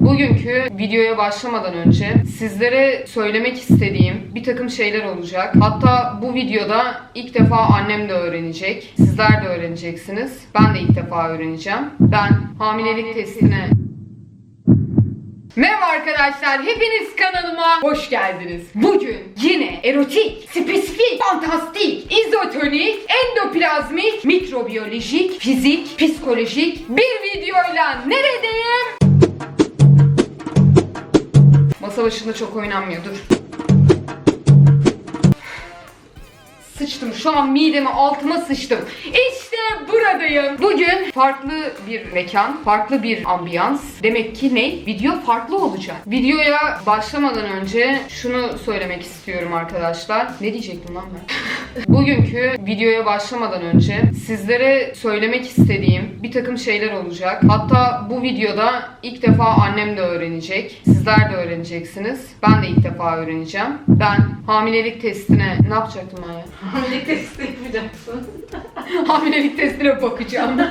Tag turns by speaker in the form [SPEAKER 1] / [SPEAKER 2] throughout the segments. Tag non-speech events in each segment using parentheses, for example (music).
[SPEAKER 1] Bugünkü videoya başlamadan önce sizlere söylemek istediğim bir takım şeyler olacak. Hatta bu videoda ilk defa annem de öğrenecek. Sizler de öğreneceksiniz. Ben de ilk defa öğreneceğim. Ben hamilelik testine Merhaba arkadaşlar, hepiniz kanalıma hoş geldiniz. Bugün yine erotik, spesifik, fantastik, izotonik, endoplazmik, mikrobiyolojik, fizik, psikolojik bir videoyla neredeyim? Masa başında çok oynanmıyor, dur. Sıçtım şu an mideme altıma sıçtım. İşte buradayım. Bugün farklı bir mekan, farklı bir ambiyans. Demek ki ne? Video farklı olacak. Videoya başlamadan önce şunu söylemek istiyorum arkadaşlar. Ne diyecektim lan ben? (laughs) Bugünkü videoya başlamadan önce sizlere söylemek istediğim bir takım şeyler olacak. Hatta bu videoda ilk defa annem de öğrenecek. Sizler de öğreneceksiniz. Ben de ilk defa öğreneceğim. Ben hamilelik testine ne yapacaktım ben ya?
[SPEAKER 2] Hamilelik testi yapacaksın. (laughs) (laughs)
[SPEAKER 1] hamilelik testine bakacağım. (laughs)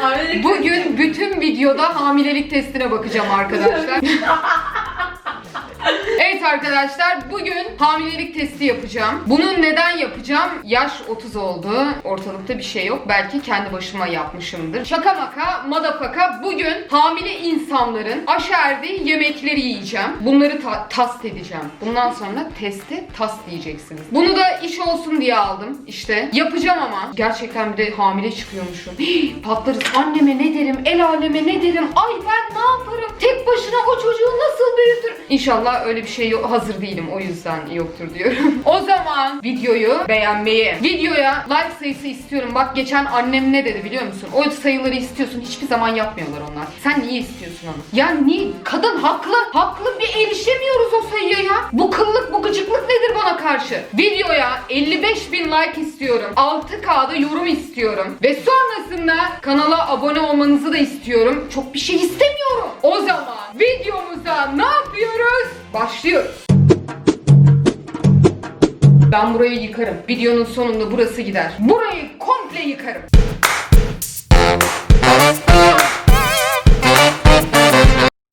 [SPEAKER 2] Hamilelik
[SPEAKER 1] Bugün bütün videoda hamilelik testine bakacağım arkadaşlar. (laughs) Arkadaşlar bugün hamilelik testi yapacağım. Bunu neden yapacağım? Yaş 30 oldu. Ortalıkta bir şey yok. Belki kendi başıma yapmışımdır. Şaka maka, madafaka bugün hamile insanların aşerdiği yemekleri yiyeceğim. Bunları ta- tast edeceğim. Bundan sonra testi tast diyeceksiniz. Bunu da iş olsun diye aldım. İşte yapacağım ama gerçekten bir de hamile çıkıyormuşum. Hii, (gasps) Patlarız. Anneme ne derim, el aleme ne derim, ay ben ne yaparım, tek başına o çocuğu nasıl büyütürüm? İnşallah öyle bir şey hazır değilim o yüzden yoktur diyorum. (laughs) o zaman videoyu beğenmeyi, videoya like sayısı istiyorum. Bak geçen annem ne dedi biliyor musun? O sayıları istiyorsun hiçbir zaman yapmıyorlar onlar. Sen niye istiyorsun onu? Ya niye? Kadın haklı. Haklı bir erişemiyoruz o sayıya ya. Bu kıllık bu gıcıklık nedir bana karşı? Videoya 55 bin like istiyorum. 6K'da yorum istiyorum. Ve sonrasında kanala abone olmanızı da istiyorum. Çok bir şey istemiyorum. O zaman videomuza ne yapıyoruz? Başlıyoruz. Ben burayı yıkarım. Videonun sonunda burası gider. Burayı komple yıkarım.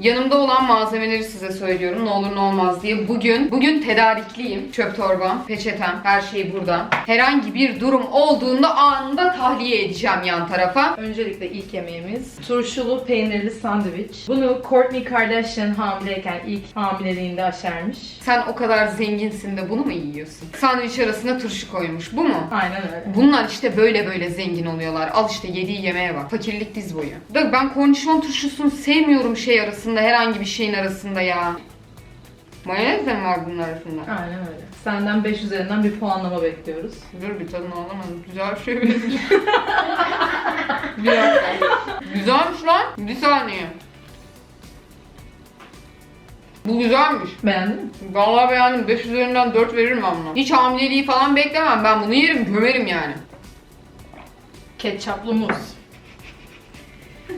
[SPEAKER 1] Yanımda olan malzemeleri size söylüyorum. Ne olur ne olmaz diye. Bugün bugün tedarikliyim. Çöp torbam, peçetem, her şey burada. Herhangi bir durum olduğunda anında tahliye edeceğim yan tarafa.
[SPEAKER 2] Öncelikle ilk yemeğimiz turşulu peynirli sandviç. Bunu Kourtney Kardashian hamileyken ilk hamileliğinde aşermiş.
[SPEAKER 1] Sen o kadar zenginsin de bunu mu yiyorsun? Sandviç arasına turşu koymuş. Bu mu?
[SPEAKER 2] Aynen öyle.
[SPEAKER 1] Bunlar işte böyle böyle zengin oluyorlar. Al işte yediği yemeğe bak. Fakirlik diz boyu. Da ben kornişon turşusunu sevmiyorum şey arasında. Herhangi bir şeyin arasında ya. Mayonez de mi var bunun arasında?
[SPEAKER 2] Aynen öyle. Senden 5 üzerinden bir puanlama bekliyoruz.
[SPEAKER 1] Dur bir tadını alamadım. Güzel bir şey (laughs) bir dakika. Güzelmiş lan. Bir saniye. Bu güzelmiş.
[SPEAKER 2] Beğendin mi?
[SPEAKER 1] Vallahi beğendim. 5 üzerinden 4 veririm ben buna. Hiç hamileliği falan beklemem. Ben bunu yerim, gömerim yani.
[SPEAKER 2] Ketçaplı muz.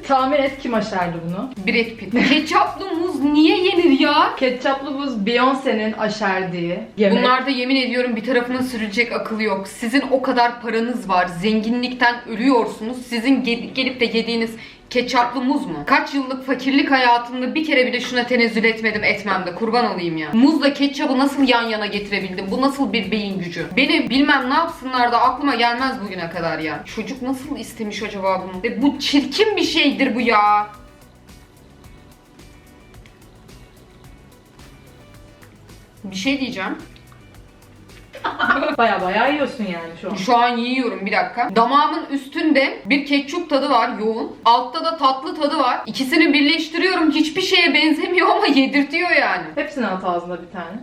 [SPEAKER 2] Tahmin et kim aşerdi bunu?
[SPEAKER 1] Brad Pitt. Ketçaplı muz niye yenir ya?
[SPEAKER 2] Ketçaplı muz Beyoncé'nin aşerdiği yemek.
[SPEAKER 1] Bunlarda yemin ediyorum bir tarafına sürülecek akıllı yok. Sizin o kadar paranız var. Zenginlikten ölüyorsunuz. Sizin ge- gelip de yediğiniz ketçaplı muz mu? Kaç yıllık fakirlik hayatımda bir kere bile şuna tenezzül etmedim etmem de kurban olayım ya. Muzla ketçabı nasıl yan yana getirebildim? Bu nasıl bir beyin gücü? Beni bilmem ne yapsınlar da aklıma gelmez bugüne kadar ya. Çocuk nasıl istemiş acaba bunu? Ve bu çirkin bir şeydir bu ya. Bir şey diyeceğim. (laughs)
[SPEAKER 2] Baya baya yiyorsun yani şu an.
[SPEAKER 1] Şu an yiyorum bir dakika. Damağımın üstünde bir ketçup tadı var yoğun. Altta da tatlı tadı var. İkisini birleştiriyorum. Hiçbir şeye benzemiyor ama yedirtiyor yani.
[SPEAKER 2] Hepsini at ağzına bir tane.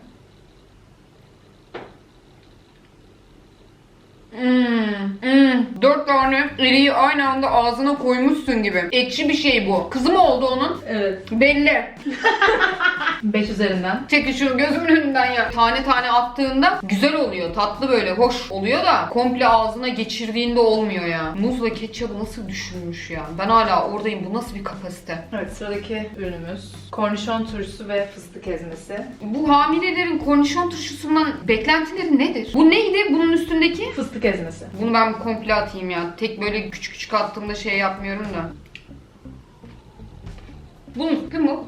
[SPEAKER 1] Hmm, hmm. Dört tane eriği aynı anda ağzına koymuşsun gibi. Ekşi bir şey bu. Kızı mı oldu onun?
[SPEAKER 2] Evet.
[SPEAKER 1] Belli. (laughs)
[SPEAKER 2] 5 üzerinden.
[SPEAKER 1] Çekin şunu gözümün önünden ya. Tane tane attığında güzel oluyor. Tatlı böyle hoş oluyor da komple ağzına geçirdiğinde olmuyor ya. Muzla ketçabı nasıl düşünmüş ya. Ben hala oradayım. Bu nasıl bir kapasite?
[SPEAKER 2] Evet sıradaki ürünümüz kornişon turşusu ve fıstık ezmesi.
[SPEAKER 1] Bu hamilelerin kornişon turşusundan beklentileri nedir? Bu neydi bunun üstündeki?
[SPEAKER 2] Fıstık ezmesi.
[SPEAKER 1] Bunu ben komple atayım ya. Tek böyle küçük küçük attığımda şey yapmıyorum da. Bunu kim bu?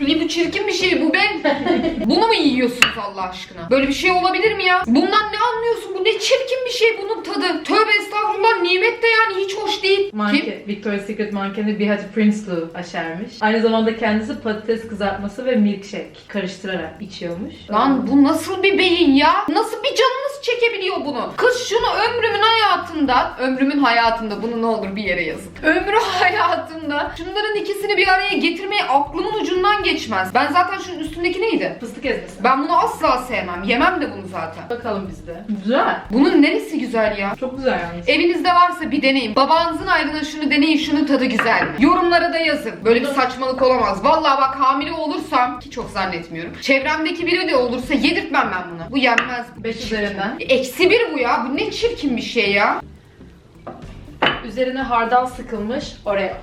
[SPEAKER 1] Ne bu çirkin bir şey bu ben. Bunu mu yiyorsunuz Allah aşkına? Böyle bir şey olabilir mi ya? Bundan ne anlıyorsun? Bu ne çirkin bir şey bunun tadı. Tövbe estağfurullah nimet de yani hiç hoş değil. Kim?
[SPEAKER 2] Manken, Victoria's Secret mankeni bir hadi Prinsloo aşermiş. Aynı zamanda kendisi patates kızartması ve milkshake karıştırarak içiyormuş.
[SPEAKER 1] Lan bu nasıl bir beyin ya? Nasıl bir canınız çekebiliyor bunu? Kız şunu ömrümün hayatında, ömrümün hayatında bunu ne olur bir yere yazın. Ömrü hayatında şunların ikisini bir araya getirmeyi aklımın ucundan geçmez. Ben zaten şunun üstündeki neydi?
[SPEAKER 2] Fıstık ezmesi.
[SPEAKER 1] Ben bunu asla sevmem. Yemem de bunu zaten.
[SPEAKER 2] Bakalım bizde. Güzel.
[SPEAKER 1] Bunun neresi güzel ya?
[SPEAKER 2] Çok güzel yalnız.
[SPEAKER 1] Evinizde varsa bir deneyin. Babanızın ayrına şunu deneyin. Şunun tadı güzel mi? Yorumlara da yazın. Böyle bir saçmalık olamaz. Vallahi bak hamile olursam ki çok zannetmiyorum. Çevremdeki biri de olursa yedirtmem ben buna. Bu yenmez.
[SPEAKER 2] 5 üzerinden.
[SPEAKER 1] Eksi bir bu ya. Bu ne çirkin bir şey ya.
[SPEAKER 2] Üzerine hardal sıkılmış Oreo.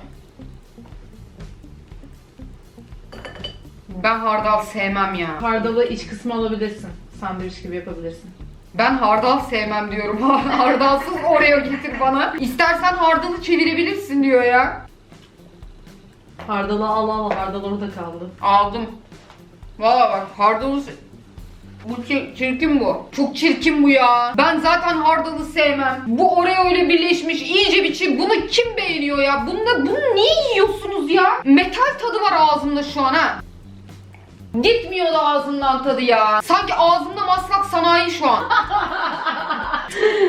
[SPEAKER 1] Ben hardal sevmem ya.
[SPEAKER 2] Hardalı iç kısmı alabilirsin. Sandviç gibi yapabilirsin.
[SPEAKER 1] Ben hardal sevmem diyorum. (laughs) Hardalsız Oreo getir bana. İstersen hardalı çevirebilirsin diyor ya.
[SPEAKER 2] Hardalı al al hardal orada kaldı.
[SPEAKER 1] Aldım. Valla bak hardalı bu çir- çirkin bu. Çok çirkin bu ya. Ben zaten hardalı sevmem. Bu Oreo ile birleşmiş iyice bir çirkin. Bunu kim beğeniyor ya? Bunu, bunu niye yiyorsunuz ya? Metal tadı var ağzımda şu an ha. Gitmiyor da ağzından tadı ya. Sanki ağzımda maslak sanayi şu an. (laughs)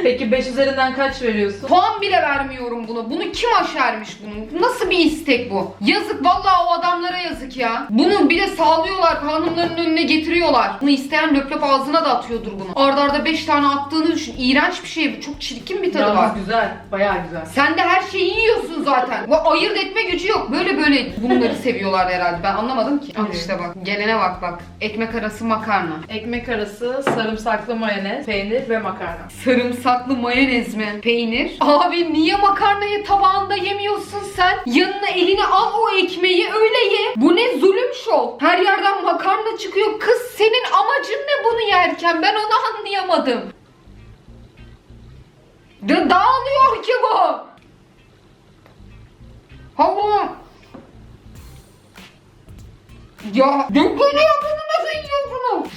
[SPEAKER 2] Peki 5 üzerinden kaç veriyorsun?
[SPEAKER 1] Puan bile vermiyorum bunu. Bunu kim aşermiş bunu? Nasıl bir istek bu? Yazık vallahi o adamlara yazık ya. Bunu bir de sağlıyorlar. Hanımların önüne getiriyorlar. Bunu isteyen löp löp ağzına da atıyordur bunu. Arda arda 5 tane attığını düşün. İğrenç bir şey bu. Çok çirkin bir tadı var.
[SPEAKER 2] Yalnız güzel. Bayağı güzel.
[SPEAKER 1] Sen de her şeyi yiyorsun zaten. Bu ayırt etme gücü yok. Böyle böyle bunları (laughs) seviyorlar herhalde. Ben anlamadım ki. Al
[SPEAKER 2] Evet.
[SPEAKER 1] işte bak. Gelene bak bak. Ekmek arası makarna.
[SPEAKER 2] Ekmek arası, sarımsaklı mayonez, peynir ve makarna.
[SPEAKER 1] Sarımsaklı mayonez mi? Peynir. Abi niye makarnayı tabağında yemiyorsun sen? Yanına eline al o ekmeği öyle ye. Bu ne zulüm şov. Her yerden makarna çıkıyor. Kız senin amacın ne bunu yerken? Ben onu anlayamadım. Da dağılıyor ki bu. Allah'ım. Ya dökülüyor bunu nasıl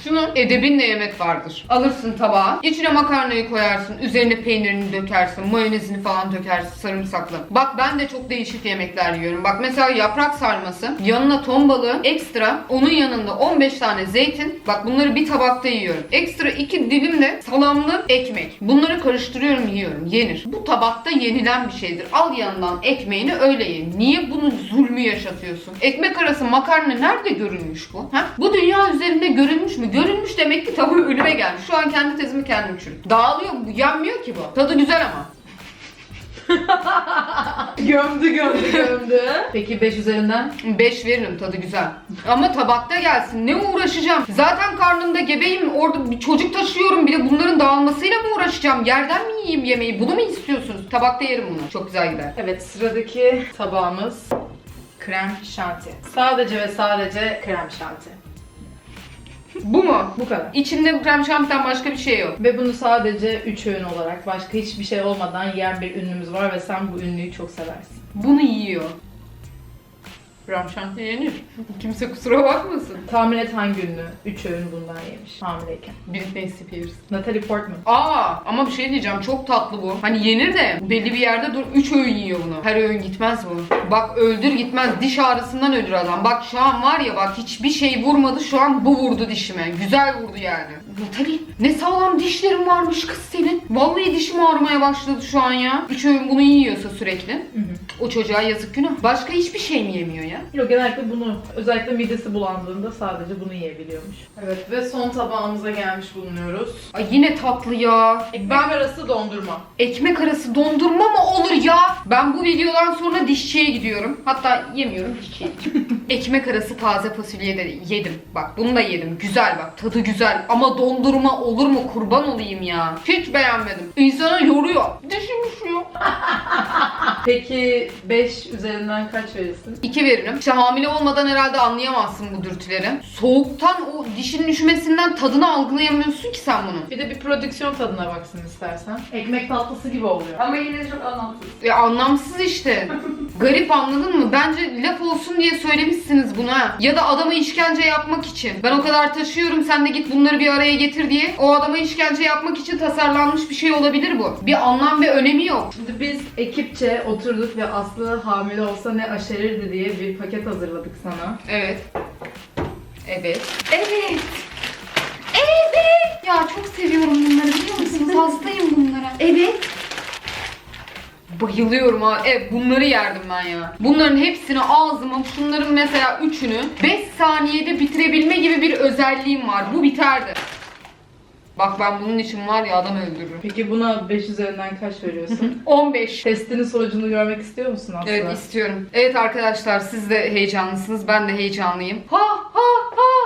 [SPEAKER 1] yiyorsunuz? Şunu edebinle yemek vardır. Alırsın tabağa, içine makarnayı koyarsın, üzerine peynirini dökersin, mayonezini falan dökersin sarımsaklı. Bak ben de çok değişik yemekler yiyorum. Bak mesela yaprak sarması, yanına ton balığı, ekstra onun yanında 15 tane zeytin. Bak bunları bir tabakta yiyorum. Ekstra iki dilim de salamlı ekmek. Bunları karıştırıyorum yiyorum. Yenir. Bu tabakta yenilen bir şeydir. Al yanından ekmeğini öyle ye. Niye bunu zulmü yaşatıyorsun? Ekmek arası makarna nerede görülmüş bu? Ha? Bu dünya üzerinde görülmüş mü? Görülmüş demek ki tabii ölüme gelmiş. Şu an kendi tezimi kendim çürüttüm. Dağılıyor mu? Yenmiyor ki bu. Tadı güzel ama. (laughs)
[SPEAKER 2] Gömdü gömdü gömdü. Peki 5 üzerinden?
[SPEAKER 1] 5 veririm tadı güzel. Ama tabakta gelsin. Ne uğraşacağım? Zaten karnımda gebeyim. Orada bir çocuk taşıyorum. Bir de bunların dağılmasıyla mı uğraşacağım? Yerden mi yiyeyim yemeği? Bunu mu istiyorsunuz? Tabakta yerim bunu. Çok güzel gider.
[SPEAKER 2] Evet sıradaki tabağımız krem şanti. Sadece ve sadece krem şanti.
[SPEAKER 1] Bu mu?
[SPEAKER 2] Bu kadar.
[SPEAKER 1] İçinde krem şantiden başka bir şey yok.
[SPEAKER 2] Ve bunu sadece 3 öğün olarak başka hiçbir şey olmadan yiyen bir ünlümüz var ve sen bu ünlüyü çok seversin.
[SPEAKER 1] Bunu yiyor. Krem şanti yenir. Kimse kusura bakmasın.
[SPEAKER 2] Tahmin et hangi ünlü 3 öğün bundan yemiş hamileyken.
[SPEAKER 1] Britney Spears.
[SPEAKER 2] Natalie Portman.
[SPEAKER 1] Aa ama bir şey diyeceğim çok tatlı bu. Hani yenir de belli bir yerde dur 3 öğün yiyor bunu. Her öğün gitmez bu. Bak öldür gitmez diş ağrısından ölür adam. Bak şu an var ya bak hiçbir şey vurmadı şu an bu vurdu dişime. Güzel vurdu yani. Natalie ne sağlam dişlerin varmış kız senin. Vallahi dişim ağrımaya başladı şu an ya. 3 öğün bunu yiyorsa sürekli. O çocuğa yazık günah. Başka hiçbir şey mi yemiyor ya?
[SPEAKER 2] Yok genellikle bunu özellikle midesi bulandığında sadece bunu yiyebiliyormuş. Evet ve son tabağımıza gelmiş bulunuyoruz.
[SPEAKER 1] Ay yine tatlı ya.
[SPEAKER 2] Ekmek arası dondurma.
[SPEAKER 1] Ekmek arası dondurma mı olur ya? Ben bu videodan sonra dişçiye gidiyorum. Hatta yemiyorum dişçiye. (laughs) Ekmek arası taze fasulye de yedim. Bak bunu da yedim. Güzel bak tadı güzel. Ama dondurma olur mu kurban olayım ya. Hiç beğenmedim. İnsanı yoruyor. Dişim üşüyor. (laughs)
[SPEAKER 2] Peki 5 üzerinden kaç verirsin?
[SPEAKER 1] İki veririm. İşte hamile olmadan herhalde anlayamazsın bu dürtüleri. Soğuktan o dişinin üşümesinden tadını algılayamıyorsun ki sen bunun.
[SPEAKER 2] Bir de bir prodüksiyon tadına baksın istersen. Ekmek tatlısı gibi oluyor.
[SPEAKER 3] Ama yine de çok anlamsız.
[SPEAKER 1] Ya anlamsız işte. (laughs) Garip anladın mı? Bence laf olsun diye söylemişsiniz bunu ha. Ya da adama işkence yapmak için. Ben o kadar taşıyorum sen de git bunları bir araya getir diye. O adama işkence yapmak için tasarlanmış bir şey olabilir bu. Bir anlam ve önemi yok.
[SPEAKER 2] Şimdi biz ekipçe oturduk ve Aslı hamile olsa ne aşerirdi diye bir paket hazırladık sana.
[SPEAKER 1] Evet. Evet. Evet. Evet. Ya çok seviyorum bunları biliyor musunuz? Hastayım bunlara. Evet. Bayılıyorum ha. Evet bunları yerdim ben ya. Bunların hepsini ağzıma şunların mesela üçünü 5 saniyede bitirebilme gibi bir özelliğim var. Bu biterdi. Bak ben bunun için var ya adam öldürürüm.
[SPEAKER 2] Peki buna 5 üzerinden kaç veriyorsun? (laughs)
[SPEAKER 1] 15.
[SPEAKER 2] Testinin sonucunu görmek istiyor musun Aslı?
[SPEAKER 1] Evet istiyorum. Evet arkadaşlar siz de heyecanlısınız. Ben de heyecanlıyım. Ha ha ha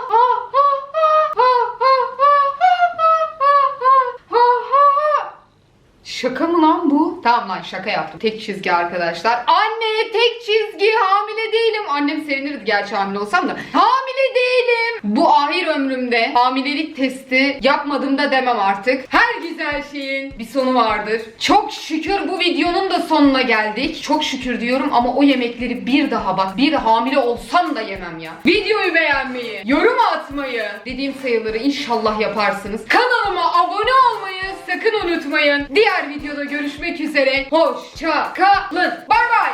[SPEAKER 1] Şaka mı lan bu? Tamam lan şaka yaptım. Tek çizgi arkadaşlar. Anne tek çizgi hamile değilim. Annem sevinirdi gerçi hamile olsam da. Hamile değilim. Bu ahir ömrümde hamilelik testi yapmadım da demem artık. Her güzel şeyin bir sonu vardır. Çok şükür bu videonun da sonuna geldik. Çok şükür diyorum ama o yemekleri bir daha bak bir hamile olsam da yemem ya. Videoyu beğenmeyi, yorum atmayı, dediğim sayıları inşallah yaparsınız. Kanalıma abone olmayı sakın unutmayın. Diğer videoda görüşmek üzere. Hoşça kalın. Bay bay.